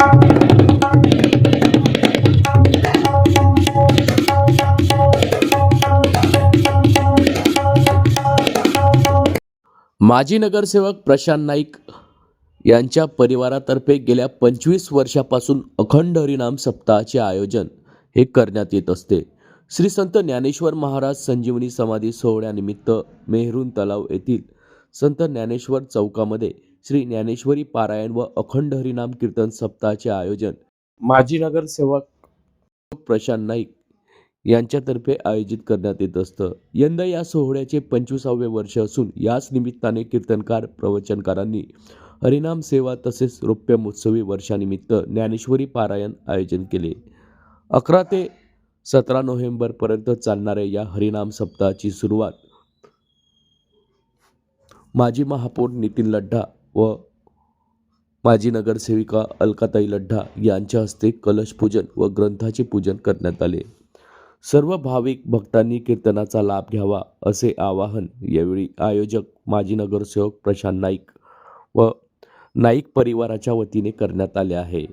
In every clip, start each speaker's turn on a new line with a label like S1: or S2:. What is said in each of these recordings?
S1: माजी नगरसेवक प्रशांत नाईक यांच्या परिवारातर्फे गेल्या पंचवीस वर्षापासून अखंड हरिनाम सप्ताहाचे आयोजन हे करण्यात येत असते. श्री संत ज्ञानेश्वर महाराज संजीवनी समाधी सोहळ्यानिमित्त मेहरून तलाव येथील संत ज्ञानेश्वर चौकामध्ये श्री ज्ञानेश्वरी पारायण व अखंड हरिनाम कीर्तन सप्ताहाचे आयोजन. माजी नगरसेवक प्रशांत नाईक यांच्यातर्फे आयोजित करण्यात येत असतं. यंदा या सोहळ्याचे पंचवीसावे वर्ष असून याच निमित्ताने कीर्तनकार प्रवचनकारांनी हरिनाम सेवा तसेच रौप्य महोत्सवी वर्षानिमित्त ज्ञानेश्वरी पारायण आयोजन केले. अकरा ते सतरा नोव्हेंबरपर्यंत चालणाऱ्या या हरिनाम सप्ताहाची सुरुवात माजी महापौर नितीन लड्ढा व माजी नगरसेविका अलकाताई लड्ढा यांच्या हस्ते कलश पूजन व ग्रंथाचे पूजन करण्यात आले. सर्व भाविक भक्तांनी कीर्तनाचा लाभ घ्यावा असे आवाहन यावेळी आयोजक माजी नगरसेवक प्रशांत नाईक व नाईक परिवाराच्या वतीने करण्यात आले आहे.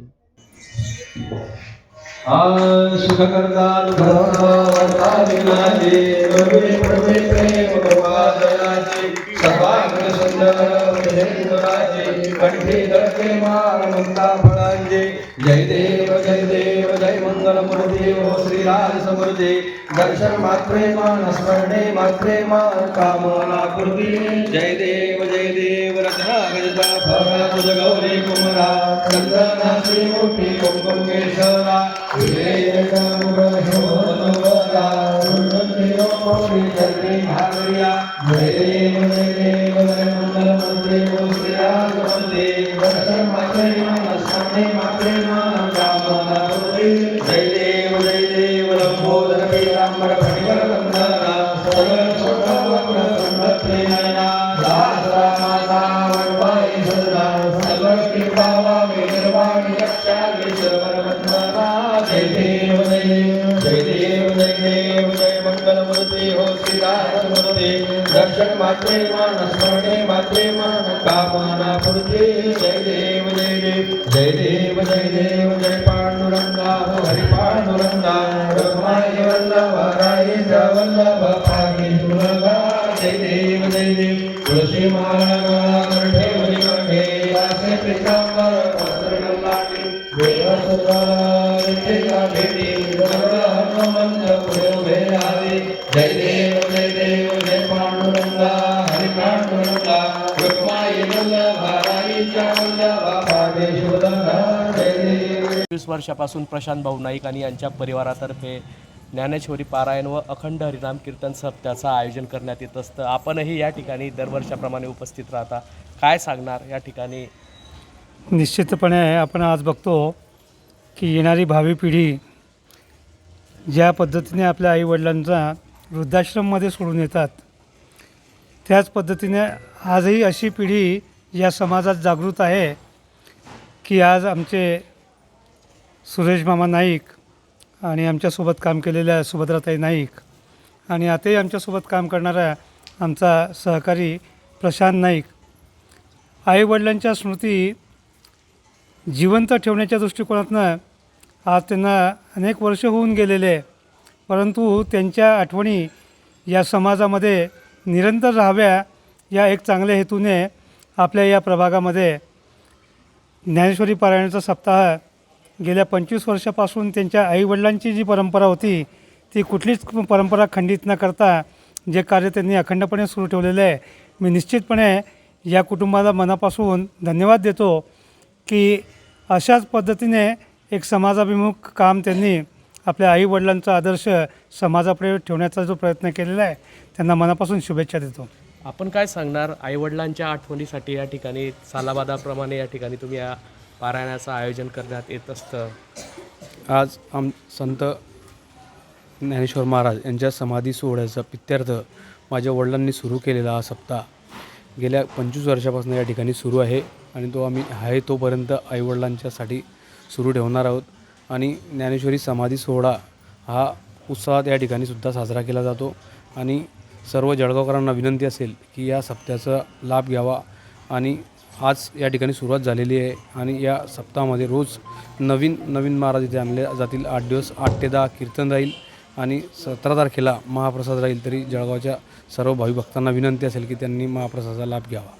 S2: कंठे दळके मार मंता फळांचे जय देव जय देव जय मंगल गुरुदेव श्रीराज समृद्धी दर्शन मात्रे मान स्मरणे मात्रे मान कामना पूर्वी जय देव जय देव रचना गजता फळा तुझ गौरी कुमरा चंदनाची मोठी कुंकुम केशरा जय देव जय दर्शन मात्रे मान स्मरणे मात्रे मान कामना पूर्ती जय देव जय देव जय देव जय देव जय
S1: वीस वर्षापासून प्रशांत भाऊ नाईक आणि यांच्या परिवारातर्फे ज्ञानेश्वरी पारायण व अखंड हरिनाम कीर्तन सप्त्याचं आयोजन करण्यात येत असतं. आपणही या ठिकाणी दरवर्षाप्रमाणे उपस्थित राहता. काय सांगणार या ठिकाणी?
S3: निश्चितपणे आपण आज बघतो की येणारी भावी पिढी ज्या पद्धतीने आपल्या आईवडिलांचा वृद्धाश्रममध्ये सोडून येतात त्याच पद्धतीने आजही अशी पिढी या समाजात जागृत आहे की आज आमचे सुरेश मामा नाईक आणि आमच्यासोबत काम केलेल्या सुभद्राताई नाईक आणि आताही आमच्यासोबत काम करणारा आमचा सहकारी प्रशांत नाईक. आईवडिलांच्या स्मृती जिवंत ठेवण्याच्या दृष्टिकोनातनं आज त्यांना अनेक वर्ष होऊन गेलेले आहे. परंतु त्यांच्या आठवणी या समाजामध्ये निरंतर राहाव्या या एक चांगल्या हेतूने आपल्या या प्रभागामध्ये ज्ञानेश्वरी पारायणाचा सप्ताह गेल्या पंचवीस वर्षापासून त्यांच्या आईवडिलांची जी परंपरा होती ती कुठलीच परंपरा खंडित न करता जे कार्य त्यांनी अखंडपणे सुरू ठेवलेलं आहे. मी निश्चितपणे या कुटुंबाला मनापासून धन्यवाद देतो की अशाच पद्धतीने एक समाजाभिमुख काम त्यांनी आपल्या आईवडिलांचा आदर्श समाजापुढे ठेवण्याचा जो प्रयत्न केलेला आहे त्यांना मनापासून शुभेच्छा देतो.
S1: आपण काय सांगणार आईवडिलांच्या आठवणीसाठी या ठिकाणी सालाबादाप्रमाणे या ठिकाणी तुम्ही या पारायणाचं आयोजन करण्यात येत असतं.
S4: आज आम संत ज्ञानेश्वर महाराज यांच्या समाधी सोहळ्याचा पित्यार्थ माझ्या वडिलांनी सुरू केलेला हा सप्ताह. गेल्या पंचवीस वर्षापासून या ठिकाणी सुरू आहे आणि तो आम्ही आहे तोपर्यंत आईवडिलांच्यासाठी सुरू ठेवणार आहोत. आणि ज्ञानेश्वरी समाधी सोहळा हा उत्साहात या ठिकाणी सुद्धा साजरा केला जातो. आणि सर्व जळगावकरांना विनंती असेल की या सप्त्याचा लाभ घ्यावा आणि आज या ठिकाणी सुरुवात झालेली आहे आणि या सप्ताहामध्ये रोज नवीन नवीन महाराज इथे आणले जातील. आठ दिवस आठ ते दहा कीर्तन राहील आणि सतरा तारखेला महाप्रसाद राहील. तरी जळगावच्या सर्व भावी भक्तांना विनंती असेल की त्यांनी महाप्रसादाचा लाभ घ्यावा.